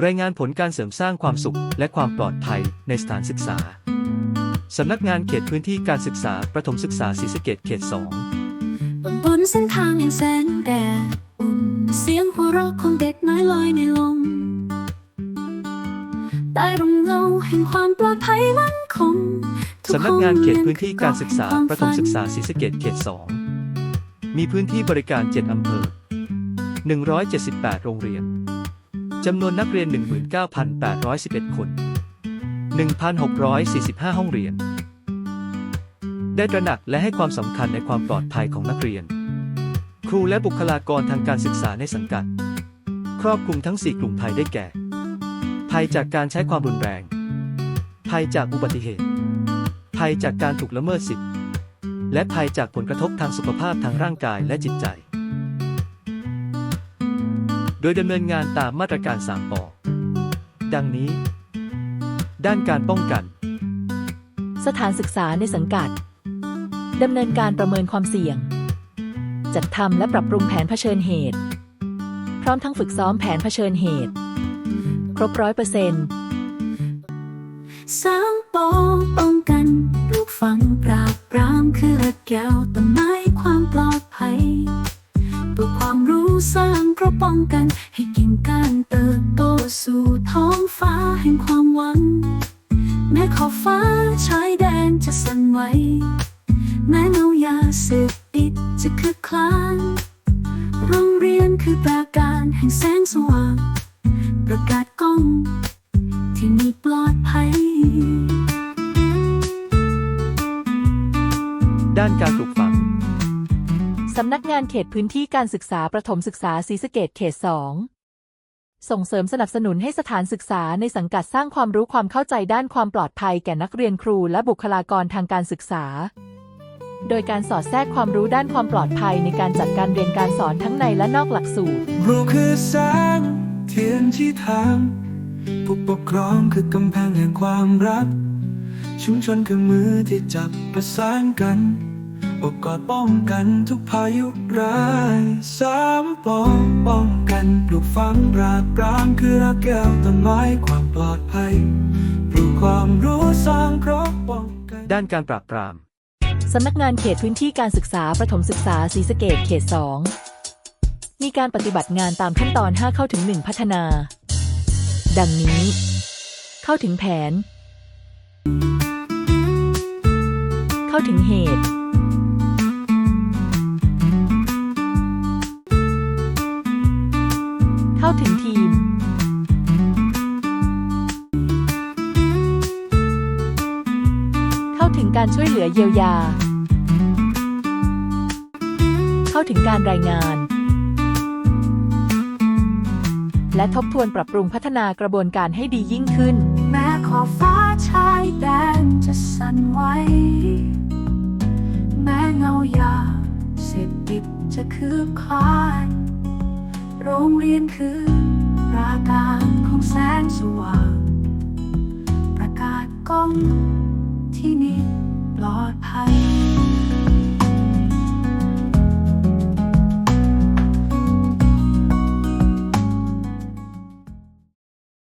รายงานผลการเสริมสร้างความสุขและความปลอดภัยในสถานศึกษา สำนักงานเขตพื้นที่การศึกษา ประถมศึกษาศรีสะเกดเขต 2 บนบนเส้นทางแห่งแสงแดดอุ่นเสียงหัวเราะของเด็กน้อยลอยในลมใต้ร่มเงาแห่งความปลอดภัยมั่นคงทุสำนักงานเขตห้อพื้นที่การศึกษาแห่งควประถมศึกษาฝันศรีสะเกดเขต 2 มีพื้นที่บริการ 7 อำเภอ 178 โรงเรียน จำนวนนักเรียน 19,811 คน 1,645 ห้องเรียน ได้ตระหนักและให้ความสำคัญในความปลอดภัยของนักเรียน ครูและบุคลากรทางการศึกษาในสังกัด ครอบคลุมทั้ง 4 กลุ่มภัยได้แก่ ภัยจากการใช้ความรุนแรง ภัยจากอุบัติเหตุ ภัยจากการถูกละเมิดสิทธิและภัยจากผลกระทบทางสุขภาพทางร่างกายและจิตใจ โดยดำเนินงานตามมาตรการ 3ปอดังนี้ ด้านการป้องกัน สถานศึกษาในสังกัดดำเนินการประเมินความเสี่ยง จัดทำและปรับปรุงแผนเผชิญเหตุ พร้อมทั้งฝึกซ้อมแผนเผชิญเหตุ ครบร้อยเปอร์เซ็นต์สามปอป้องกันปลูกฝังปราบปรามคือหลักแก้วต้นไม้ความปลอดภัยปลูกความรู้สร้างเพ ราะป้องกันให้กิ่งก้านเติบโตสู่ท้องฟ้าแห่งความหวัง แม้ขอบฟ้าชายแดนจะสั่นไหวแม้เงายาเสพติดจะคึกคลานโรงเรียนคือปราการแห่งแสงสว่าง ประกาศกล้อง สำนักงานเขตพื้นที่การศึกษาประถมศึกษาศรีสะเกดเขต 2 ส่งเสริมสนับสนุนให้สถานศึกษาในสังกัดสร้างความรู้ความเข้าใจด้านความปลอดภัยแก่นักเรียนครูและบุคลากรทางการศึกษา โดยการสอดแทรกความรู้ด้านความปลอดภัยในการจัดการเรียนการสอนทั้งในและนอกหลักสูตร ครูคือแสงเทียนที่ทางผู้ปกครองคือกำแพงแห่งความรัก ชุมชนคือมือที่จับประสานกัน อบกอดป้องกันทุกพายุร้ายสามปองป้องกันปลูกฝังราบปรามคือรักแก้วต้นไม้ความปลอดภัยปลูกความรู้สร้างครอบป้องกันด้านการปราบปราม สำนักงานเขตพื้นที่การศึกษาประถมศึกษาศรีสะเกดเขต 2 มีการปฏิบัติงานตามขั้นตอน 5 เข้าถึง 1 พัฒนา ดังนี้ เข้าถึงแผน เข้าถึงเหตุ เข้าถึงทีมเข้าถึงการช่วยเหลือเยียวยา เข้าถึงการรายงาน และทบทวนปรับปรุงพัฒนากระบวนการให้ดียิ่งขึ้น แม้ขอบฟ้าชายแดนจะสั่นไหวแม้เงายาเสพติดจะคืบคลาน โรงเรียนคือปราการของแสงสว่าง ประกาศกล้องที่นี่ปลอดภัย